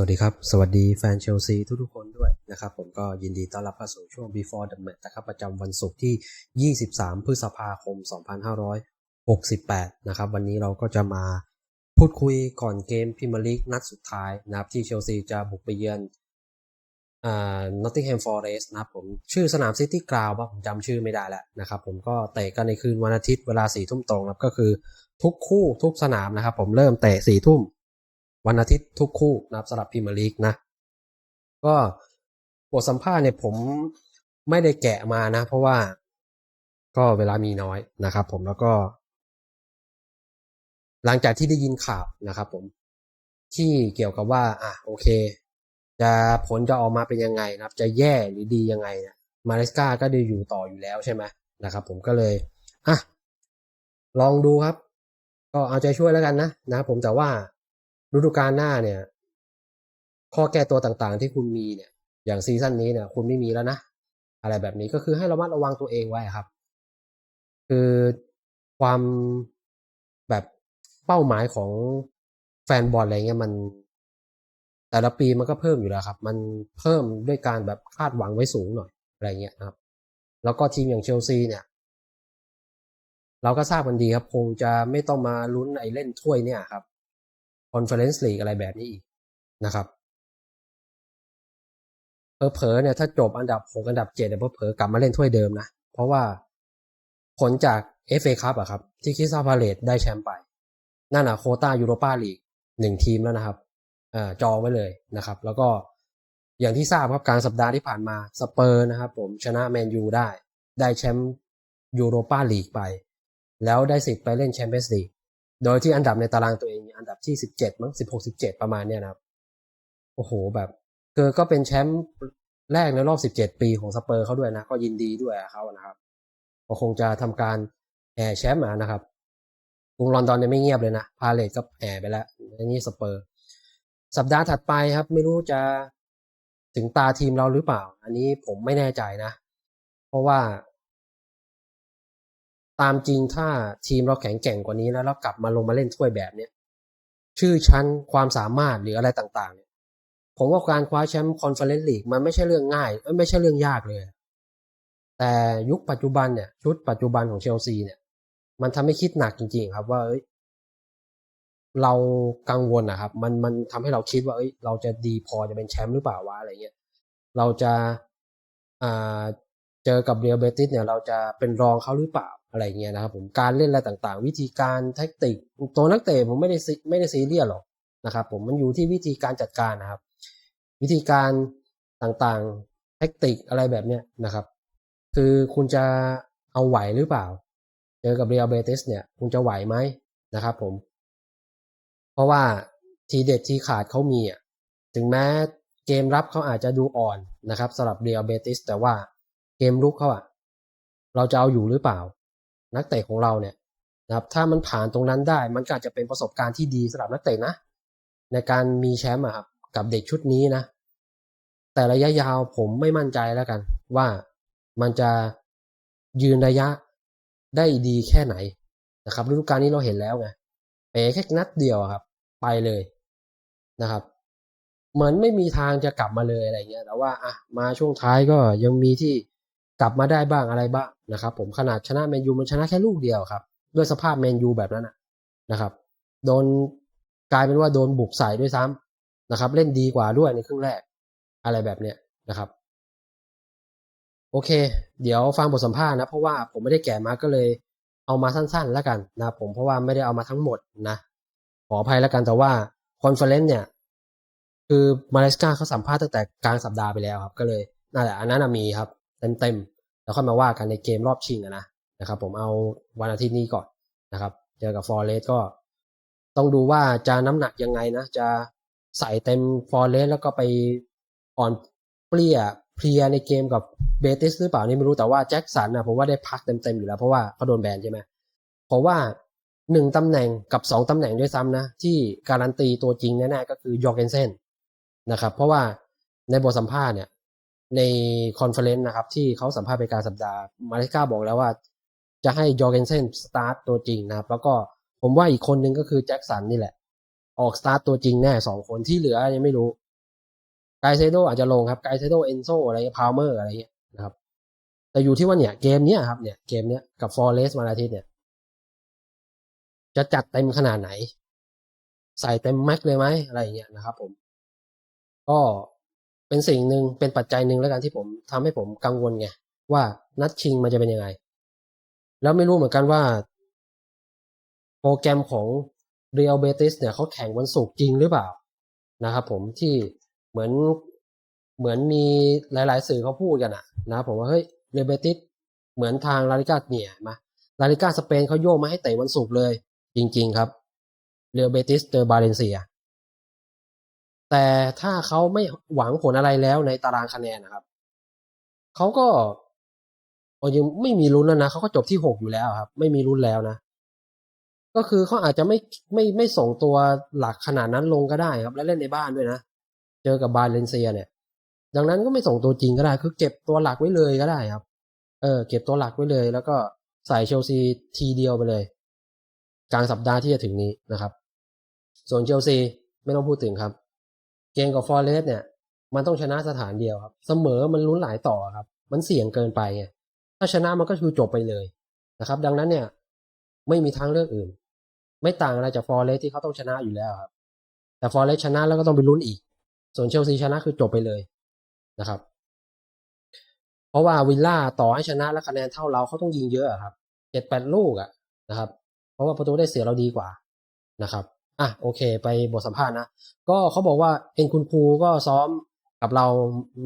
สวัสดีครับ สวัสดีแฟนเชลซีทุกๆคนด้วยนะครับ ผมก็ยินดีต้อนรับเข้าสู่ช่วง before the match นะครับประจำวันศุกร์ที่ 23 พฤษภาคม 2568 นะครับ วันนี้เราก็จะมาพูดคุยก่อนเกมพรีเมียร์ลีกนัดสุดท้ายนะครับ ที่เชลซีจะบุกไปเยือนอ่า Nottingham Forest นะครับผมชื่อสนามซิตี้กราวว่าผมจำชื่อไม่ได้แล้วนะครับ ผมก็เตะกันในคืนวันอาทิตย์เวลาสี่ทุ่มตรงนะครับก็คือทุกคู่ทุกสนามนะครับ ผมเริ่มเตะสี่ทุ่ม วันอาทิตย์ทุกคู่นะครับสำหรับพรีเมียร์ลีกนะ ก็บทสัมภาษณ์เนี่ยผมไม่ได้แกะมานะ เพราะว่าก็เวลามีน้อยนะครับ ผมแล้วก็ หลังจากที่ได้ยินข่าวนะครับ ผมที่เกี่ยวกับว่า อะโอเค จะผลจะออกมาเป็นยังไงนะครับ จะแย่หรือดียังไงเนี่ยมาเลสกาก็ได้อยู่ต่ออยู่แล้วใช่ไหมนะครับ ผมก็เลยอะลองดูครับ ก็เอาใจช่วยแล้วกันนะนะครับผมแต่ว่า ฤดูกาลหน้าเนี่ย ข้อแก้ตัวต่างๆ ที่คุณมีเนี่ย อย่างซีซั่นนี้เนี่ย คุณไม่มีแล้วนะ อะไรแบบนี้ก็คือให้ระมัดระวังตัวเองไว้ครับ คือความแบบเป้าหมายของแฟนบอลอะไรเงี้ยมัน แต่ละปีมันก็เพิ่มอยู่แล้วครับ มันเพิ่มด้วยการแบบคาดหวังไว้สูงหน่อยอะไรเงี้ยครับ แล้วก็ทีมอย่างเชลซีเนี่ย เราก็ทราบกันดีครับ คงจะไม่ต้องมาลุ้นไอ้เล่นถ้วยเนี่ยครับ คอนเฟอเรนซ์ลีกอะไรแบบนี้อีกนะครับเผลอๆเนี่ยถ้าจบอันดับหกอันดับเจ็ดเนี่ยเผลอๆกลับมาเล่นถ้วยเดิมนะ เพราะว่าผลจาก FA คัพอะครับ ที่คิสซาพาเลตได้แชมป์ไป นั่นอะโคต้ายูโรปาลีกหนึ่งทีมแล้วนะครับอ่าจองไว้เลยนะครับ แล้วก็อย่างที่ทราบครับกลางสัปดาห์ที่ผ่านมาสเปอร์นะครับผมชนะแมนยูได้ ได้แชมป์ยูโรปาลีกไป แล้วได้สิทธิ์ไปเล่นแชมเปี้ยนส์ลีก โดยที่อันดับในตารางตัวเองอันดับที่สิบเจ็ดมั้งสิบหกสิบเจ็ดประมาณเนี้ยนะครับ โอ้โหแบบเกอก็เป็นแชมป์แรกในรอบสิบเจ็ดปีของสเปอร์เขาด้วยนะ ก็ยินดีด้วยเขานะครับก็คงจะทำการแห่แชมป์นะครับกรุงลอนดอนเนี่ยไม่เงียบเลยนะ พาเลตก็แห่ไปแล้วอันนี้สเปอร์ สัปดาห์ถัดไปครับ ไม่รู้จะถึงตาทีมเราหรือเปล่า อันนี้ผมไม่แน่ใจนะ เพราะว่า ตามจริงถ้าทีมเราแข็งแกร่งกว่านี้แล้วเรากลับมาลงมาเล่นถ้วยแบบเนี้ยชื่อชั้นความสามารถหรืออะไรต่างๆเนี่ยผมว่าการคว้าแชมป์คอนเฟอเรนซ์ลีกมันไม่ใช่เรื่องง่ายไม่ใช่เรื่องยากเลย แต่ยุคปัจจุบันเนี่ย ชุดปัจจุบันของเชลซีเนี่ย มันทำให้คิดหนักจริง ๆ ครับว่าเอ้ยเรากังวลนะครับ มันมันทำให้เราคิดว่าเอ้ยเราจะดีพอจะเป็นแชมป์หรือเปล่าวะอะไรเงี้ยเราจะอ่าเจอกับเรียลเบติสเนี่ย เราจะเป็นรองเขาหรือเปล่า อะไรเงี้ยนะครับผมการเล่นอะไรต่างๆ วิธีการแท็กติกตัวนักเตะผมไม่ได้ไม่ได้ซีเรียสหรอกนะครับผมมันอยู่ที่วิธีการจัดการนะครับ วิธีการต่างๆแท็กติกอะไรแบบเนี้ยนะครับ คือคุณจะเอาไหวหรือเปล่า เจอกับเรียลเบติสเนี่ยคุณจะไหวไหมนะครับผม เพราะว่าทีเด็ดทีขาดเขามีอะถึงแม้เกมรับเขาอาจจะดูอ่อนนะครับสำหรับเรียลเบติสแต่ว่าเกมลุกเขาอะเราจะเอาอยู่หรือเปล่า นักเตะของเราเนี่ยนะครับถ้ามันผ่านตรงนั้นได้ มันก็อาจจะเป็นประสบการณ์ที่ดีสำหรับนักเตะนะ ในการมีแชมป์อะครับกับเด็กชุดนี้นะ แต่ระยะยาวผมไม่มั่นใจแล้วกัน ว่ามันจะยืนระยะได้ดีแค่ไหนนะครับฤดูกาลนี้เราเห็นแล้วไงเป๋แค่นัดเดียวครับ ไปเลยนะครับ เหมือนไม่มีทางจะกลับมาเลยอะไรเงี้ยแต่ว่าอะมาช่วงท้ายก็ยังมีที่ กลับมาได้บ้างอะไรบ้างนะครับ ผมขนาดชนะแมนยูมันชนะแค่ลูกเดียวครับ ด้วยสภาพแมนยูแบบนั้นนะครับ โดนกลายเป็นว่าโดนบุกใส่ด้วยซ้ำนะครับ เล่นดีกว่าด้วยในครึ่งแรกอะไรแบบเนี้ยนะครับ โอเค เดี๋ยวฟังบทสัมภาษณ์นะ เพราะว่าผมไม่ได้แก่มาก็เลยเอามาสั้นๆแล้วกันนะผมเพราะว่าไม่ได้เอามาทั้งหมดนะขออภัยแล้วกันแต่ว่าคอนเฟอเรนซ์เนี่ย คือมาเลสกาเขาสัมภาษณ์ตั้งแต่กลางสัปดาห์ไปแล้วครับ ก็เลยนั่นแหละอันนั้นมีครับ เต็มๆแล้วค่อยมาว่ากันในเกมรอบชิงนะนะครับผมเอาวันอาทิตย์นี้ก่อนนะครับ เจอกับฟอร์เรสก็ ต้องดูว่าจะน้ำหนักยังไงนะ จะใส่เต็มฟอร์เรสแล้วก็ไปอ่อนเปลี่ยเพลียในเกมกับเบติสหรือเปล่านี่ไม่รู้แต่ว่าแจ็คสันนะผมว่าได้พักเต็มๆอยู่แล้วเพราะว่าเขาโดนแบนใช่ไหมเพราะว่าหนึ่งตำแหน่งกับสองตำแหน่งด้วยซ้ำนะ ที่การันตีตัวจริงแน่ๆก็คือยอร์เกนเซนนะครับ เพราะว่าในบทสัมภาษณ์เนี่ย ในคอนเฟอเรนซ์นะครับ ที่เขาสัมภาษณ์ไปการสัปดาห์มาริก้าบอกแล้วว่า จะให้ยอร์เกนเซนสตาร์ตตัวจริงนะครับ แล้วก็ผมว่าอีกคนนึงก็คือแจ็คสันนี่แหละ ออกสตาร์ตตัวจริงแน่สองคนที่เหลือยังไม่รู้ไกเซโดอาจจะลงครับไกเซโดเอนโซอะไรพาวเมอร์อะไรเงี้ยนะครับ แต่อยู่ที่ว่าเนี่ยเกมเนี้ยครับเนี่ยเกมเนี้ยกับฟอร์เรสวันอาทิตย์เนี่ย จะจัดเต็มขนาดไหน ใส่เต็มแม็กเลยไหมอะไรเงี้ยนะครับผม ก็ เป็นสิ่งหนึ่งเป็นปัจจัยหนึ่งแล้วกันที่ผมทำให้ผมกังวลไงว่านัดชิงมันจะเป็นยังไง แล้วไม่รู้เหมือนกันว่า โปรแกรมของ Real Betis เนี่ยเขาแข่งวันศุกร์จริงหรือเปล่านะครับผมที่เหมือนเหมือนมีหลาย ๆ สื่อเขาพูดกันอะนะผมว่าเฮ้ยเรเบติสเหมือนทางลาลิกาเนี่ยมาลาลิกาสเปนเขาโยกมาให้เตะวันศุกร์เลย จริง ๆ ครับเรเบติสเจอบาเลนเซีย แต่ถ้าเขาไม่หวังผลอะไรแล้วในตารางคะแนนนะครับเขาก็ยังไม่มีลุ้นแล้วนะเขาก็จบที่หกอยู่แล้วครับ ไม่มีลุ้นแล้วนะก็คือเขาอาจจะไม่ไม่ไม่ส่งตัวหลักขนาดนั้นลงก็ได้ครับ และเล่นในบ้านด้วยนะเจอกับบาเลนเซียเนี่ย ดังนั้นก็ไม่ส่งตัวจริงก็ได้ คือเก็บตัวหลักไว้เลยก็ได้ครับ เออ เก็บตัวหลักไว้เลย แล้วก็ใส่เชลซีทีเดียวไปเลย กลางสัปดาห์ที่จะถึงนี้นะครับ ส่วนเชลซีไม่ต้องพูดถึงครับ กมกับฟอร์เรสเนี่ย มันต้องชนะสถานเดียวครับ เสมอมันลุ้นหลายต่อครับ มันเสี่ยงเกินไปไงถ้าชนะมันก็คือจบไปเลยนะครับ ดังนั้นเนี่ย ไม่มีทางเลือกอื่น ไม่ต่างอะไรจากฟอร์เรสที่เขาต้องชนะอยู่แล้วครับ แต่ฟอร์เรสชนะแล้วก็ต้องไปลุ้นอีก ส่วนเชลซีชนะคือจบไปเลยนะครับ เพราะว่าวิลล่าต่อให้ชนะและคะแนนเท่าเราเขาต้องยิงเยอะครับเจ็ดแปดลูกอะนะครับ เพราะว่าประตูได้เสียเราดีกว่านะครับ อะโอเค ไปบทสัมภาษณ์นะ ก็เขาบอกว่าเอ็นคุณครูก็ซ้อมกับเรา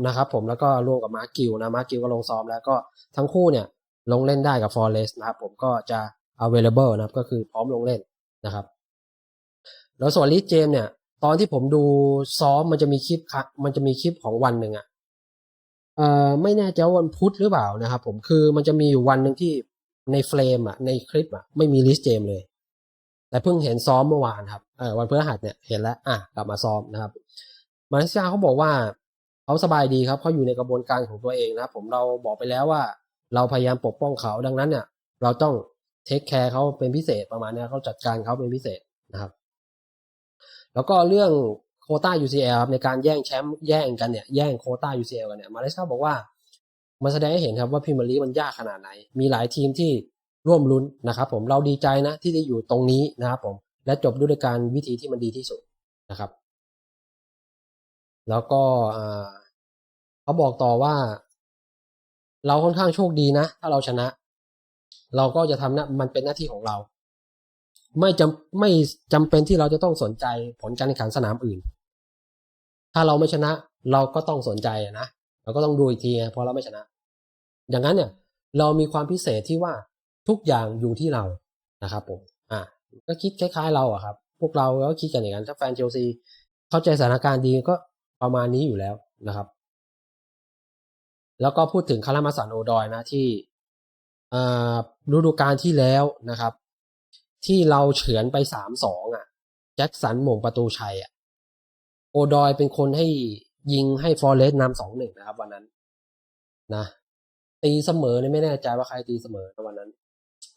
นะครับผมแล้วก็ร่วมกับมาร์กิวนะมาร์กิวก็ลงซ้อมแล้วก็ทั้งคู่เนี่ยลงเล่นได้กับฟอร์เรสนะครับผมก็จะ available นะครับก็คือพร้อมลงเล่นนะครับ แล้วส่วนลิสเจมเนี่ย ตอนที่ผมดูซ้อมมันจะมีคลิปครับมันจะมีคลิปของวันหนึ่งอะเอ่อไม่แน่ใจว่าวันพุธหรือเปล่านะครับผมคือมันจะมีอยู่วันหนึ่งที่ในเฟรมอะในคลิปอะไม่มีลิสเจมเลย แต่เพิ่งเห็นซ้อมเมื่อวานครับเออวันพฤหัสเนี่ยเห็นแล้วอะกลับมาซ้อมนะครับมาเลเซียเขาบอกว่าเขาสบายดีครับเขาอยู่ในกระบวนการของตัวเองนะผมเราบอกไปแล้วว่า เราพยายามปกป้องเขาดังนั้นเนี่ย เราต้องเทคแคร์เขาเป็นพิเศษประมาณนี้เขาจัดการเขาเป็นพิเศษนะครับ แล้วก็เรื่องโคต้า UCL ครับในการแย่งแชมป์แย่งกันเนี่ยแย่งโคต้า UCL กันเนี่ยมาเลเซียบอกว่ามันแสดงให้เห็นครับว่าพรีเมียร์ลีมันยากขนาดไหน มีหลายทีมที่ ร่วมลุ้นนะครับผมเราดีใจนะที่ได้อยู่ตรงนี้นะครับผมและจบด้วยการวิธีที่มันดีที่สุดนะครับ แล้วก็เขาบอกต่อว่า เราค่อนข้างโชคดีนะ ถ้าเราชนะ เราก็จะทำนะมันเป็นหน้าที่ของเรา ไม่จำไม่จำเป็นที่เราจะต้องสนใจผลการแข่งขันสนามอื่น ถ้าเราไม่ชนะ เราก็ต้องสนใจนะเราก็ต้องดูอีกทีเพราะเราไม่ชนะ อย่างนั้นเนี่ย เรามีความพิเศษที่ว่า ทุกอย่างอยู่ที่เรานะครับผมอ่าก็คิดคล้ายๆเราอะครับ พวกเราก็คิดกันอย่างนั้นถ้าแฟนเชลซีเข้าใจสถานการณ์ดีก็ประมาณนี้อยู่แล้วนะครับ แล้วก็พูดถึงคารามาสันโอดอยนะที่ฤดูกาลที่แล้วนะครับ ที่เราเฉือนไปสามสองอะแจ็คสันหม่งประตูชัยอะโอดอยเป็นคนให้ยิงให้ฟอร์เรสต์นำสองหนึ่งนะครับ วันนั้นนะตีเสมอเนี่ยไม่แน่ใจว่าใครตีเสมอในวันนั้น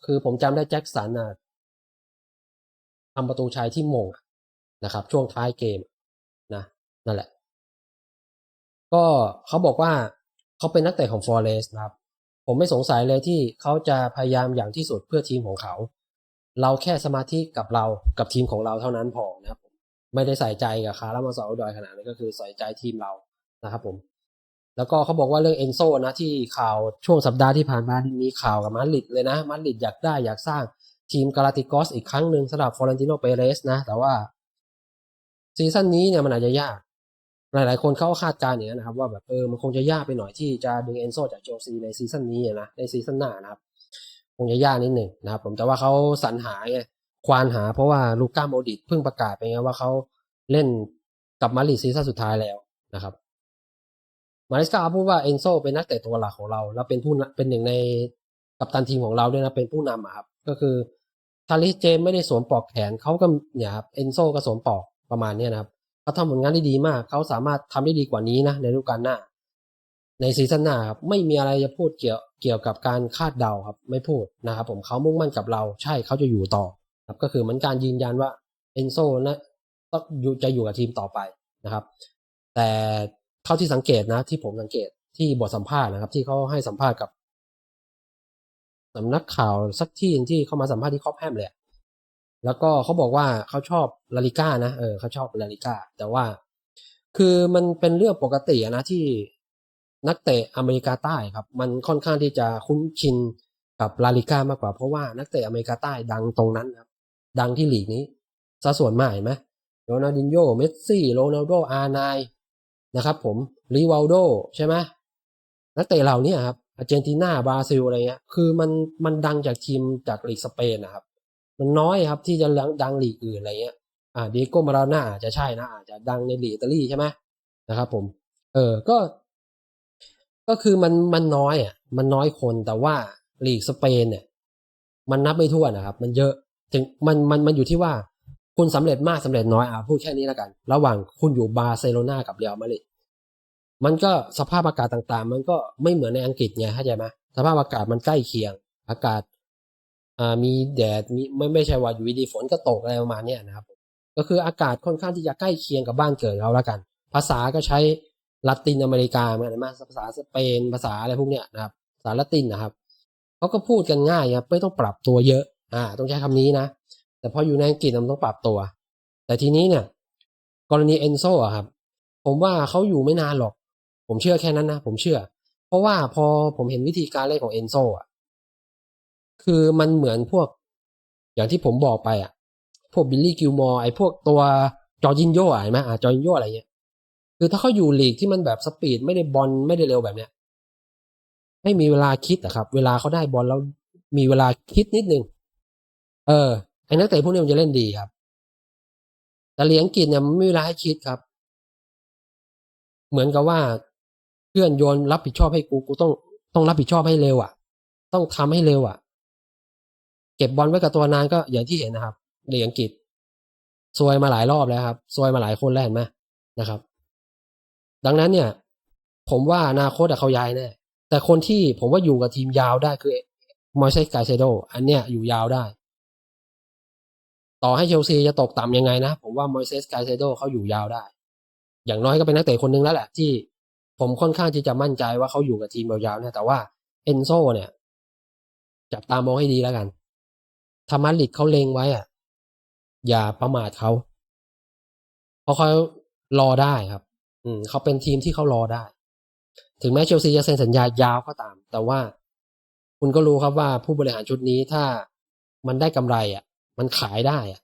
คือผมจำได้แจ็คสันอะทำประตูชัยที่มงนะครับ ช่วงท้ายเกมนะนั่นแหละ ก็เขาบอกว่าเขาเป็นนักเตะของฟอร์เรสนะครับ ผมไม่สงสัยเลยที่เขาจะพยายามอย่างที่สุดเพื่อทีมของเขา เราแค่สมาธิกับเรากับทีมของเราเท่านั้นพอนะครับผมไม่ได้ใส่ใจกับคาร์ลมาซอลดอยขนาดนั้นก็คือใส่ใจทีมเรานะครับผม แล้วก็เขาบอกว่าเรื่องเอนโซนะที่ข่าวช่วงสัปดาห์ที่ผ่านมามีข่าวกับมาริดเลยนะมาริดอยากได้อยากสร้างทีมกาลาติกอสอีกครั้งหนึ่งสำหรับฟอร์เรนติโนเปเรสนะ แต่ว่าซีซั่นนี้เนี่ยมันอาจจะยาก หลาย ๆ คนเขาคาดการณ์อย่างนี้นะครับ ว่าแบบเออมันคงจะยากไปหน่อยที่จะดึงเอนโซจากเชลซีในซีซั่นนี้นะในซีซั่นหน้านะครับ คงจะยากนิดหนึ่งนะครับ ผมแต่ว่าเขาสรรหาไงควานหาเพราะว่าลูก้าโมดิตเพิ่งประกาศไปไงว่าเขาเล่นกับมาริดซีซั่นสุดท้ายแล้วนะครับ มาริสกาพูดว่าเอนโซเป็นนักเตะตัวหลักของเรา แล้วเป็นผู้เป็นหนึ่งในกัปตันทีมของเราด้วยนะเป็นผู้นำครับก็คือทาริสเจมไม่ได้สวมปลอกแขนเขาก็เนี่ยครับเอนโซก็สวมปลอกประมาณนี้นะครับเขาทำผลงานได้ดีมาก เขาสามารถทำได้ดีกว่านี้นะในฤดูกาลหน้า ในซีซั่นหน้าครับไม่มีอะไรจะพูดเกี่ยวเกี่ยวกับการคาดเดาครับ ไม่พูดนะครับผมเขามุ่งมั่นกับเรา ใช่เขาจะอยู่ต่อครับก็คือเหมือนการยืนยันว่าเอนโซนะต้องจะอยู่กับทีมต่อไปนะครับ แต่ เท่าที่สังเกตนะ ที่ผมสังเกตที่บทสัมภาษณ์นะครับ ที่เขาให้สัมภาษณ์กับสำนักข่าวสักที่หนึ่งที่เขามาสัมภาษณ์ที่คอปแฮมเลยอะแล้วก็เขาบอกว่าเขาชอบลาลิก้านะเออเขาชอบลาลิก้าแต่ว่า คือมันเป็นเรื่องปกตินะที่นักเตะอเมริกาใต้ครับ มันค่อนข้างที่จะคุ้นชินกับลาลิก้ามากกว่าเพราะว่านักเตะอเมริกาใต้ดังตรงนั้นครับ ดังที่หลีกนี้ซะส่วนมากเห็นไหมโรนัลดินโญ่เมสซี่โรนัลโดอาร์ไน นะครับผมริวัลโดใช่ไหมนักเตะเหล่านี้ครับอาร์เจนตินาบราซิลอะไรเงี้ยคือมันมันดังจากทีมจากลีกสเปนนะครับ มันน้อยครับที่จะดังลีกอื่นอะไรเงี้ยอ่าดีโก้มาราน่าอาจจะใช่นะอาจจะดังในลีกอิตาลีใช่ไหมนะครับผม เออก็ ก็คือมันมันน้อยอะมันน้อยคนแต่ว่าลีกสเปนเนี่ย มันนับไม่ถ้วนนะครับ มันเยอะถึงมันมันมันอยู่ที่ว่า คุณสำเร็จมากสำเร็จน้อยอะพูดแค่นี้แล้วกัน ระหว่างคุณอยู่บาร์เซโลนากับเรอัลมาดริดมันก็สภาพอากาศต่างๆ มันก็ไม่เหมือนในอังกฤษไงเข้าใจไหมสภาพอากาศมันใกล้เคียง อากาศอ่ามีแดดมีไม่ไม่ใช่ว่าอยู่ดีฝนก็ตกอะไรประมาณนี้นะครับ ก็คืออากาศค่อนข้างที่จะใกล้เคียงกับบ้านเกิดเขาแล้วกัน ภาษาก็ใช้ละตินอเมริกาเหมือนกันนะภาษาสเปนภาษาอะไรพวกเนี้ยนะครับภาษาละตินนะครับเขาก็พูดกันง่ายครับไม่ต้องปรับตัวเยอะอ่าต้องใช้คำนี้นะ แต่พออยู่ในอังกฤษมันต้องปรับตัว แต่ทีนี้เนี่ย กรณีเอนโซอะครับ ผมว่าเขาอยู่ไม่นานหรอก ผมเชื่อแค่นั้นนะ ผมเชื่อ เพราะว่าพอผมเห็นวิธีการเล่นของเอนโซอะคือมันเหมือนพวก อย่างที่ผมบอกไปอะพวกบิลลี่กิลมอร์ไอ้พวกตัวจอร์จินโยอะเห็นไหมอ่าจอร์จินโยอะไรเงี้ยคือถ้าเขาอยู่ลีกที่มันแบบสปีดไม่ได้บอลไม่ได้เร็วแบบเนี้ยไม่มีเวลาคิดอะครับ เวลาเขาได้บอลแล้วมีเวลาคิดนิดนึง เออ ไอ้นักเตะพวกนี้มันจะเล่นดีครับ แต่เลียงกินเนี่ยมันไม่มีเวลาให้คิดครับ เหมือนกับว่าเพื่อนโยนรับผิดชอบให้กูกูต้องต้องรับผิดชอบให้เร็วอะ ต้องทำให้เร็วอะ เก็บบอลไว้กับตัวนานก็อย่างที่เห็นนะครับเลียงกิจซวยมาหลายรอบแล้วครับซวยมาหลายคนแล้วเห็นไหมนะครับ ดังนั้นเนี่ย ผมว่าอนาคตอะเขาย้ายแน่แต่คนที่ผมว่าอยู่กับทีมยาวได้คือมอยเซสกาเซโดอันเนี้ยอยู่ยาวได้ ต่อให้เชลซีจะตกต่ำยังไงนะ ผมว่ามอยเซสกาเซโดเขาอยู่ยาวได้ อย่างน้อยก็เป็นนักเตะคนหนึงแล้วแหละที่ผมค่อนข้างที่จะมั่นใจว่าเขาอยู่กับทีมยาวๆเนี่ยแต่ว่าเอนโซเนี่ย จับตามองให้ดีแล้วกันถ้ามาริดเขาเลงไว้อะ อย่าประมาทเขาเพราะเขารอได้ครับ อืมเขาเป็นทีมที่เขารอได้ ถึงแม้เชลซีจะเซ็นสัญญายาวก็ตาม แต่ว่า คุณก็รู้ครับว่าผู้บริหารชุดนี้ถ้ามันได้กำไรอะ มันขายได้อะ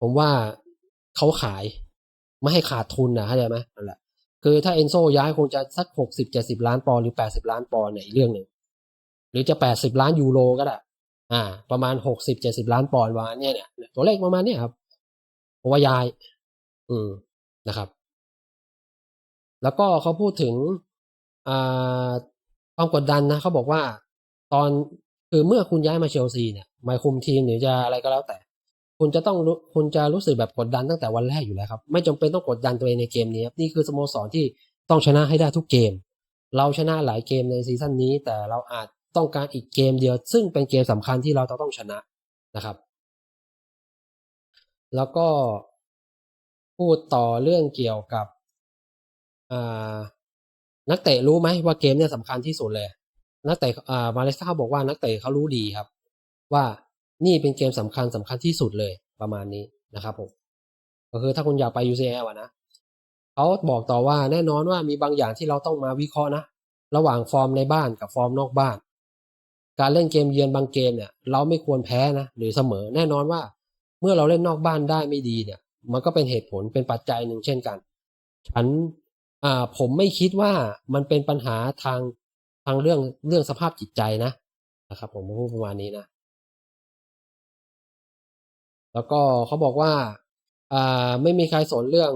ผมว่าเขาขายไม่ให้ขาดทุนนะเข้าใจไหมนั่นแหละคือถ้าเอนโซย้ายคงจะสักหกสิบเจ็ดสิบล้านปอนหรือแปดสิบล้านปอนด์เนี่ยอีกเรื่องหนึ่งหรือจะแปดสิบล้านยูโรก็ได้อ่า ประมาณหกสิบเจ็ดสิบล้านปอนด์ประมาณเนี้ยเนี่ยตัวเลขประมาณเนี้ยครับเพราะว่าย้าย อืมนะครับ แล้วก็เขาพูดถึงอ่าความกดดันนะเขาบอกว่า ตอนคือเมื่อคุณย้ายมาเชลซีเนี่ย มาคุมทีมหรือจะอะไรก็แล้วแต่ คุณจะต้องคุณจะรู้สึกแบบกดดันตั้งแต่วันแรกอยู่แล้วครับ ไม่จำเป็นต้องกดดันตัวเองในเกมนี้ครับนี่คือสโมสรที่ต้องชนะให้ได้ทุกเกม เราชนะหลายเกมในซีซั่นนี้ แต่เราอาจต้องการอีกเกมเดียว ซึ่งเป็นเกมสำคัญที่เราจะต้องชนะนะครับ แล้วก็พูดต่อเรื่องเกี่ยวกับนักเตะรู้ไหมว่าเกมเนี่ยสำคัญที่สุดเลย นักเตะอามาเลเซียบอกว่านักเตะเขารู้ดีครับ ว่านี่เป็นเกมสำคัญสำคัญที่สุดเลยประมาณนี้นะครับผมก็คือถ้าคุณอยากไป UCL อะนะเขาบอกต่อว่าแน่นอนว่ามีบางอย่างที่เราต้องมาวิเคราะห์นะ ระหว่างฟอร์มในบ้านกับฟอร์มนอกบ้าน การเล่นเกมเยือนบางเกมเนี่ย เราไม่ควรแพ้นะหรือเสมอแน่นอนว่า เมื่อเราเล่นนอกบ้านได้ไม่ดีเนี่ย มันก็เป็นเหตุผลเป็นปัจจัยหนึ่งเช่นกัน ฉันอ่าผมไม่คิดว่ามันเป็นปัญหาทางทางเรื่องเรื่องสภาพจิตใจนะนะครับ ผมพูดประมาณนี้นะ แล้วก็เขาบอกว่าอ่าไม่มีใครสนเรื่อง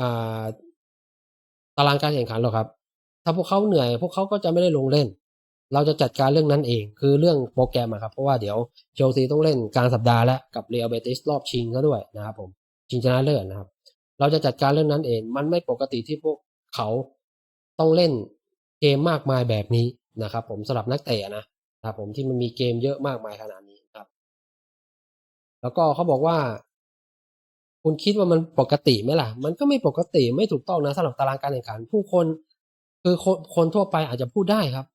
อ่าตารางการแข่งขันหรอกครับ ถ้าพวกเขาเหนื่อย พวกเขาก็จะไม่ได้ลงเล่น เราจะจัดการเรื่องนั้นเอง คือเรื่องโปรแกรมครับ เพราะว่าเดี๋ยวเชลซีต้องเล่นกลางสัปดาห์แล้วกับเรอัลเบติสรอบชิงก็ด้วยนะครับผม ชิงชนะเลิศนะครับ เราจะจัดการเรื่องนั้นเอง มันไม่ปกติที่พวกเขาต้องเล่นเกมมากมายแบบนี้นะครับ ผมสำหรับนักเตะนะครับผมที่มันมีเกมเยอะมากมายขนาดนี้ แล้วก็เขาบอกว่า คุณคิดว่ามันปกติไหมล่ะ มันก็ไม่ปกติไม่ถูกต้องนะสำหรับตารางการแข่งขัน ผู้คนคือคนคนทั่วไปอาจจะพูดได้ครับ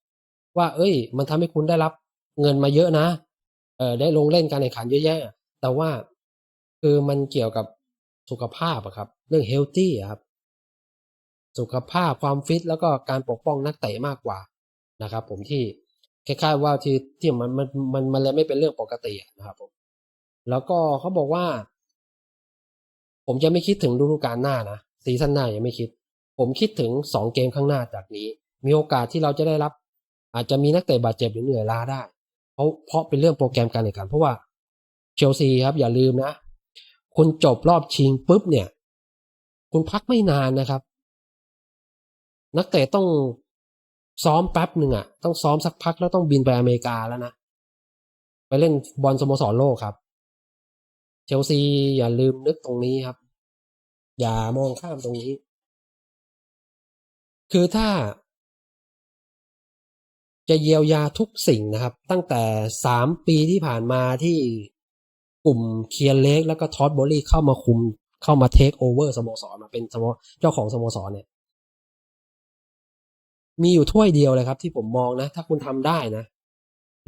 ว่า เอ้ย มันทำให้คุณได้รับเงินมาเยอะนะเออได้ลงเล่นการแข่งขันเยอะแยะ แต่ว่าคือมันเกี่ยวกับสุขภาพอะครับ เรื่องเฮลตี้ครับ สุขภาพความฟิตแล้วก็การปกป้องนักเตะมากกว่านะครับ ผมที่คล้ายๆว่าที่ที่มันมันมันมันเลยไม่เป็นเรื่องปกตินะครับผม แล้วก็เขาบอกว่า ผมจะไม่คิดถึงฤดูกาลหน้านะซีซั่นหน้ายังไม่คิด ผมคิดถึงสองเกมข้างหน้าจากนี้ มีโอกาสที่เราจะได้รับ อาจจะมีนักเตะบาดเจ็บหรือเหนื่อยล้าได้ เพราะเพราะเป็นเรื่องโปรแกรมการแข่งขันเพราะว่าเชลซีครับ อย่าลืมนะคุณจบรอบชิงปุ๊บเนี่ย คุณพักไม่นานนะครับ นักเตะต้องซ้อมแป๊บหนึ่งอะ ต้องซ้อมสักพักแล้วต้องบินไปอเมริกาแล้วนะ ไปเล่นบอลสโมสรโลกครับ เชลซีอย่าลืมนึกตรงนี้ครับ อย่ามองข้ามตรงนี้ คือถ้า จะเยียวยาทุกสิ่งนะครับ ตั้งแต่สามปีที่ผ่านมาที่กลุ่มเคียร์เล็กแล้วก็ทอดบอลลี่เข้ามาคุมเข้ามาเทคโอเวอร์สโมสรมาเป็นสโมเจ้าของสโมสรเนี่ย มีอยู่ถ้วยเดียวเลยครับ ที่ผมมองนะ ถ้าคุณทำได้นะ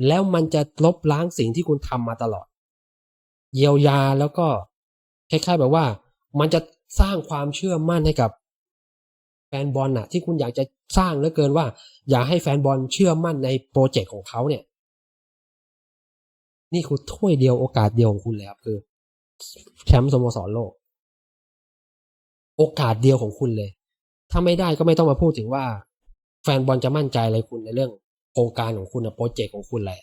แล้วมันจะลบล้างสิ่งที่คุณทำมาตลอด เยียวยาแล้วก็คล้ายๆแบบว่า มันจะสร้างความเชื่อมั่นให้กับแฟนบอลน่ะ ที่คุณอยากจะสร้างเหลือเกินว่า อยากให้แฟนบอลเชื่อมั่นในโปรเจกต์ของเขาเนี่ย นี่คือถ้วยเดียวโอกาสเดียวของคุณเลยครับคือแชมป์สโมสรโลก โอกาสเดียวของคุณเลย ถ้าไม่ได้ก็ไม่ต้องมาพูดถึงว่า แฟนบอลจะมั่นใจอะไรคุณในเรื่องโครงการของคุณนะโปรเจกต์ของคุณแหละ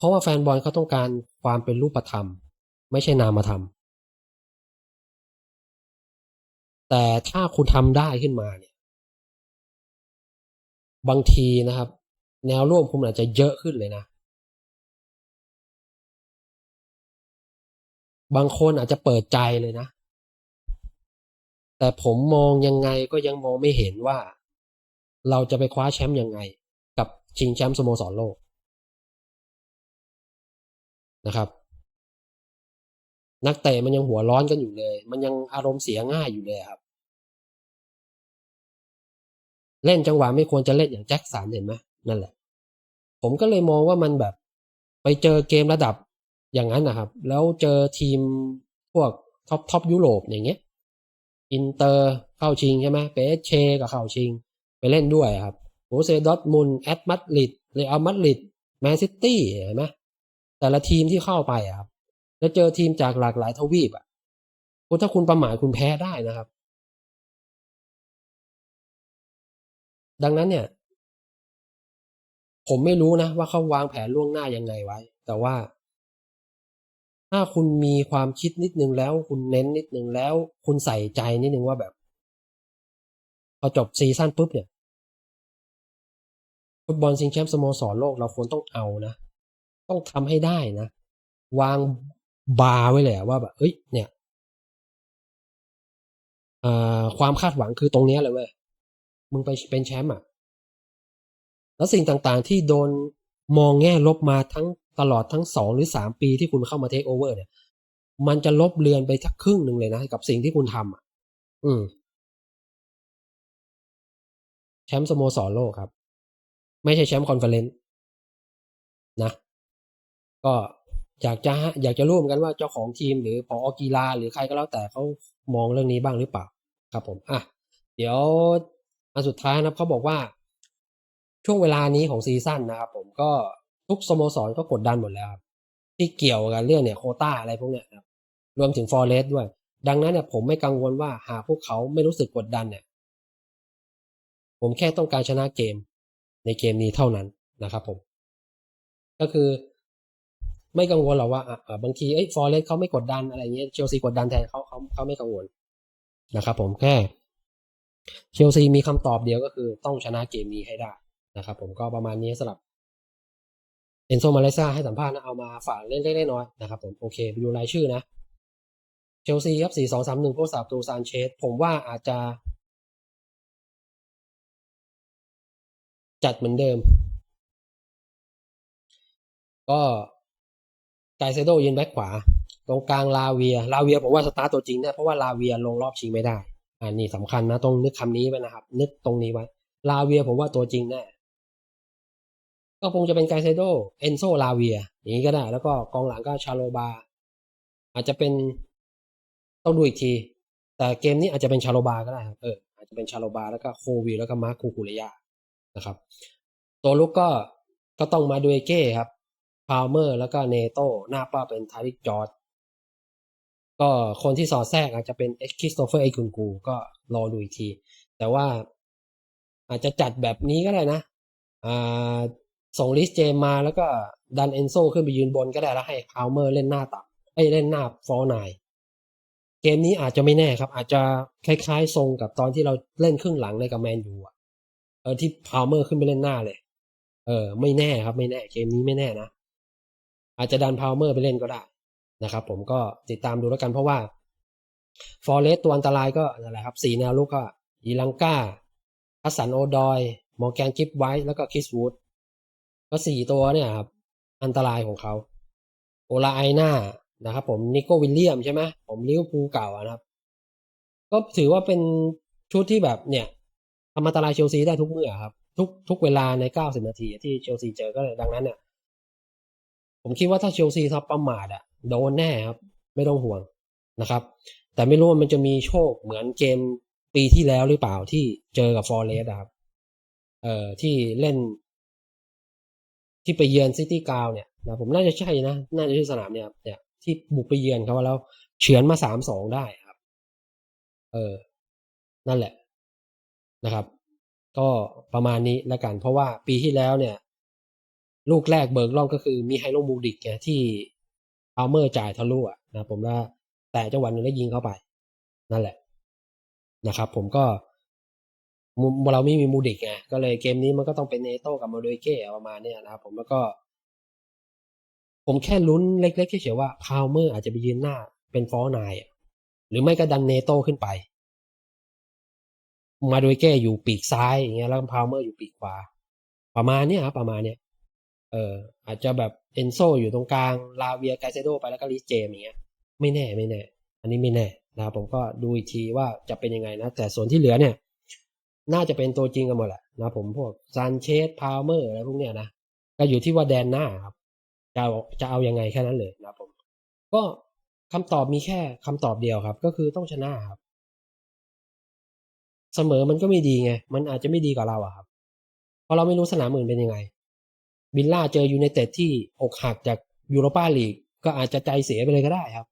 เพราะว่าแฟนบอลเขาต้องการความเป็นรูปธรรม ไม่ใช่นามธรรม แต่ถ้าคุณทำได้ขึ้นมาเนี่ย บางทีนะครับ แนวร่วมคุณอาจจะเยอะขึ้นเลยนะ บางคนอาจจะเปิดใจเลยนะ แต่ผมมองยังไงก็ยังมองไม่เห็นว่า เราจะไปคว้าแชมป์ยังไง กับชิงแชมป์สโมสรโลก นะครับ นักเตะมันยังหัวร้อนกันอยู่เลย มันยังอารมณ์เสียง่ายอยู่เลยครับ เล่นจังหวะไม่ควรจะเล่นอย่างแจ็คสันเห็นไหมนั่นแหละ ผมก็เลยมองว่ามันแบบ ไปเจอเกมระดับอย่างนั้นนะครับ แล้วเจอทีมพวกท็อปท็อปยุโรปอย่างเงี้ยอินเตอร์เข้าชิงใช่ไหมเปเชก็เข้าชิง ไปเล่นด้วยครับโรเซดอตมุนแอตมัดริดเรอัลมัดริดแมนซิตี้เห็นไหม แต่ละทีมที่เข้าไปครับ แล้วเจอทีมจากหลากหลายทวีปอะคุณถ้าคุณประมาทคุณแพ้ได้นะครับ ดังนั้นเนี่ย ผมไม่รู้นะ ว่าเขาวางแผนล่วงหน้ายังไงไว้ แต่ว่า ถ้าคุณมีความคิดนิดนึงแล้ว คุณเน้นนิดนึงแล้ว คุณใส่ใจนิดนึงว่าแบบพอจบซีซั่นปุ๊บเนี่ยฟุตบอลชิงแชมป์สโมสรโลกเราควรต้องเอานะ ต้องทำให้ได้นะ วางบาร์ไว้เลยว่าแบบเอ้ย เนี่ยความคาดหวังคือตรงนี้เลยเว้ยมึงไปเป็นแชมป์อะ แล้วสิ่งต่างๆที่โดนมองแง่ลบมาทั้งตลอดทั้งสองหรือสามปีที่คุณเข้ามาเทคโอเวอร์เนี่ย มันจะลบเลือนไปทักครึ่งหนึ่งเลยนะ กับสิ่งที่คุณทำอะ อืม แชมป์สโมสรโลกครับ ไม่ใช่แชมป์คอนเฟอเรนซ์นะ ก็อยากจะอยากจะร่วมกันว่าเจ้าของทีมหรือพอกีฬาหรือใครก็แล้วแต่เขามองเรื่องนี้บ้างหรือเปล่า ครับผมอะเดี๋ยวอันสุดท้ายนะเขาบอกว่า ช่วงเวลานี้ของซีซั่นนะครับผมก็ทุกสโมสรก็กดดันหมดแล้วที่เกี่ยวกับเรื่องเนี่ยโคต้าอะไรพวกเนี้ยครับรวมถึงฟอร์เรสด้วย ดังนั้นเนี่ยผมไม่กังวลว่าหากพวกเขาไม่รู้สึกกดดันเนี่ย ผมแค่ต้องการชนะเกมในเกมนี้เท่านั้นนะครับผม ก็คือ ไม่กังวลหรอกว่าอ่าบางทีไอ้ยฟอร์เรสเขาไม่กดดันอะไรเงี้ยเชลซีกดดันแทนเขาเขาเขาไม่กังวลนะครับ ผมแค่เชลซีมีคำตอบเดียวก็คือต้องชนะเกมนี้ให้ได้นะครับ ผมก็ประมาณนี้สำหรับเอนโซมาเลซ่าให้สัมภาษณ์นะเอามาฝากเล่นเล็กน้อยนะครับผมโอเคไปดูรายชื่อนะเชลซีครับสี่สองสามหนึ่งผู้สาประตูซานเชสผมว่าอาจจะ จัดเหมือนเดิม ก็ ไกเซโดยืนแบ็คขวา ตรงกลางลาเวีย ลาเวียผมว่าสตาร์ตัวจริงได้เพราะว่าลาเวียลงรอบชิงไม่ได้อ่านี่สำคัญนะต้องนึกคำนี้ไว้นะครับ นึกตรงนี้ไว้ ลาเวียผมว่าตัวจริงแน่ก็คงจะเป็นไกเซโดเอนโซลาเวียอย่างนี้ก็ได้ แล้วก็กองหลังก็ชาโลบา อาจจะเป็นต้องดูอีกที แต่เกมนี้อาจจะเป็นชาโลบาก็ได้ครับเอออาจจะเป็นชาโลบาแล้วก็โควิแล้วก็มาร์คูคูเรยานะครับ ตัวลุกก็ก็ต้องมาดูเอเก้ครับ พาวเมอร์แล้วก็เนโตหน้าป้าเป็นทาริกจอร์ดก็คนที่สอดแทรกอาจจะเป็นเอ็กคิสโตเฟอร์ไอคุนกูก็รอดูอีกที แต่ว่าอาจจะจัดแบบนี้ก็ได้นะอ่าส่งลิสเจมมาแล้วก็ดันเอนโซขึ้นไปยืนบนก็ได้แล้วให้พาวเมอร์เล่นหน้าต่ำไอ้ยเล่นหน้าฟอร์นไนเกมนี้อาจจะไม่แน่ครับ อาจจะคล้ายๆทรงกับตอนที่เราเล่นครึ่งหลังในกับแมนยูอะเออที่พาวเมอร์ขึ้นไปเล่นหน้าเลย เออ ไม่แน่ครับไม่แน่ เกมนี้ไม่แน่นะ อาจจะดันพาวเมอร์ไปเล่นก็ได้นะครับ ผมก็ติดตามดูแล้วกันเพราะว่าฟอร์เรสตัวอันตรายก็นั่นแหละครับสี่แนวลุกก็อีลังกาฮัสสันโอดอยมอร์แกนกิฟไวท์แล้วก็คิสวูดก็สี่ตัวเนี่ยครับ อันตรายของเขาโอลาไอนานะครับ ผมนิโกวิลเลียมใช่ไหมผมลิเวอร์พูลเก่าอะนะครับ ก็ถือว่าเป็นชุดที่แบบเนี่ยทำอันตรายเชลซีได้ทุกเมื่อครับ ทุกทุกเวลาใน 90 นาทีที่เชลซีเจอก็เลยดังนั้นเนี่ย ผมคิดว่าถ้าเชลซีทับประมาทอะโดนแน่ครับ ไม่ต้องห่วงนะครับ แต่ไม่รู้ว่ามันจะมีโชคเหมือนเกมปีที่แล้วหรือเปล่าที่เจอกับฟอร์เรสครับ เอ่อที่เล่น ที่ไปเยือนซิตี้กาวเนี่ยนะผมน่าจะใช่นะ น่าจะใช่สนามเนี่ยเนี่ยที่บุกไปเยือนเขาแล้วเฉือนมาสามสองได้ครับ เออ นั่นแหละนะครับ ก็ประมาณนี้ล้วกัน เพราะว่าปีที่แล้วเนี่ย ลูกแรกเบิกล่องก็คือมีไฮโลมูดิกไงที่อัลเมอร์จ่ายทะลุอะนะผมว่าแต่จังหวะหนึงได้ยิงเข้าไป นั่นแหละนะครับ ผมก็มเราไม่มีมูดิกไงก็เลยเกมนี้มันก็ต้องเป็นเนโต้กับมาโดยเก้ประมาณเนี้ยนะครับผมแล้วก็ ผมแค่ลุ้นเล็กๆเฉยๆว่าพาวเมอร์อาจจะไปยืนหน้าเป็นฟอร์นน์หรือไม่ก็ดันเนโต้ขึ้นไป มาโดยเก้อยู่ปีกซ้ายอย่างเงี้ยแล้วพาวเมอร์อยู่ปีกขวา ประมาณเนี้ยครับประมาณเนี้ย เอออาจจะแบบเอนโซอยู่ตรงกลางลาเวียไกเซโดไปแล้วก็ลิสเจมอย่างเงี้ยไม่แน่ไม่แน่ อันนี้ไม่แน่นะครับผมก็ดูอีกทีว่าจะเป็นยังไงนะ แต่ส่วนที่เหลือเนี่ย น่าจะเป็นตัวจริงกันหมดแหละนะผมพวกซานเชสพาวเมอร์อะไรพวกเนี้ยนะก็อยู่ที่ว่าแดนหน้าครับ จะจะเอายังไงแค่นั้นเลยนะผม ก็คำตอบมีแค่คำตอบเดียวครับ ก็คือต้องชนะครับ เสมอมันก็ไม่ดีไง มันอาจจะไม่ดีกว่าเราอะครับเพราะเราไม่รู้สนามอื่นเป็นยังไง บิลล่าเจอยูไนเต็ดที่อกหักจากยูโรปาลีกก็อาจจะใจเสียไปเลยก็ได้ครับ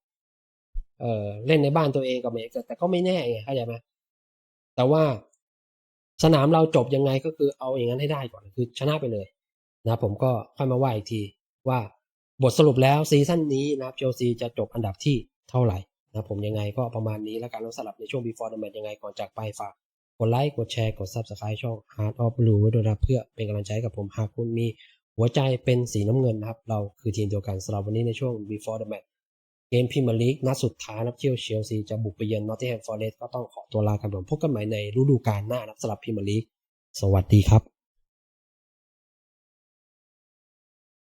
เออเล่นในบ้านตัวเองกับเมกแต่ก็ไม่แน่ไงเข้าใจไหมแต่ว่าสนามเราจบยังไงก็คือเอาอย่างนั้นให้ได้ก่อนคือชนะไปเลย นะผมก็ค่อยมาว่าอีกทีว่าบทสรุปแล้วซีซั่นนี้นะเชลซีจะจบอันดับที่เท่าไหร่นะผมยังไงก็ประมาณนี้แล้วกันแล้วสลับในช่วง before the match ยังไงก่อนจากไปฝากกดไลค์กดแชร์กด Subscribe ช่อง Heart of Blue ไว้ด้วยนะเพื่อเป็นกำลังใจกับผมหากคุณมี หัวใจเป็นสีน้ำเงินนะครับ เราคือทีมเดียวกันสำหรับวันนี้ในช่วง Before the Match เกมพรีเมียร์ลีกนัดสุดท้ายนับเที่ยวเชลซีจะบุกไปเยือนนอตติงแฮมฟอร์เรสต์ก็ต้องขอตัวลากันไปพบกันใหม่ในฤดูกาลหน้านับสำหรับพรีเมียร์ลีก สวัสดีครับ